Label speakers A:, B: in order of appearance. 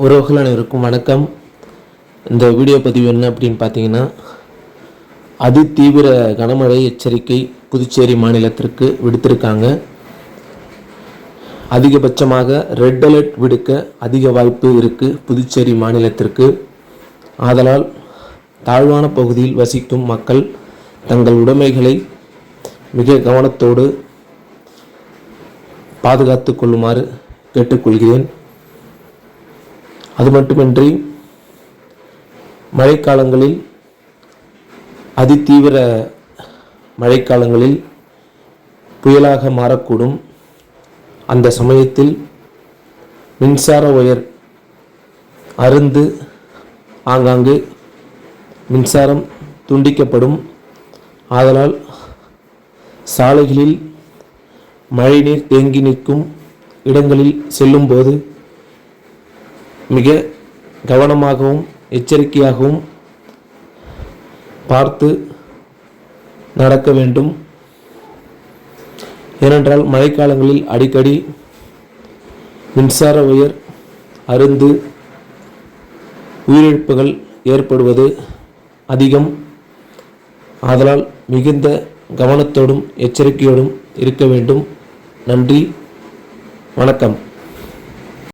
A: உறவுகள் அனைவருக்கும் வணக்கம். இந்த வீடியோ பதிவு என்ன அப்படின்னு பார்த்தீங்கன்னா அதிதீவிர கனமழை எச்சரிக்கை புதுச்சேரி மாநிலத்திற்கு விடுத்திருக்காங்க. அதிகபட்சமாக ரெட் அலர்ட் விடுக்க அதிக வாய்ப்பு இருக்குது புதுச்சேரி மாநிலத்திற்கு. ஆதலால் தாழ்வான பகுதியில் வசிக்கும் மக்கள் தங்கள் உடைமைகளை மிக கவனத்தோடு பாதுகாத்து கொள்ளுமாறு கேட்டுக்கொள்கிறேன். அது மட்டுமின்றி மழைக்காலங்களில் அதிதீவிர மழைக்காலங்களில் புயலாக மாறக்கூடும். அந்த சமயத்தில் மின்சார ஒயர் அருந்து ஆங்காங்கு மின்சாரம் துண்டிக்கப்படும். ஆதலால் சாலைகளில் மழைநீர் தேங்கி நிற்கும் இடங்களில் செல்லும்போது மிக கவனமாகவும் எச்சரிக்கையாகவும் பார்த்து நடக்க வேண்டும். ஏனென்றால் மழைக்காலங்களில் அடிக்கடி மின்சார உயர் அருந்து உயிரிழப்புகள் ஏற்படுவது அதிகம். ஆதலால் மிகுந்த கவனத்தோடும் எச்சரிக்கையோடும் இருக்க வேண்டும். நன்றி. வணக்கம்.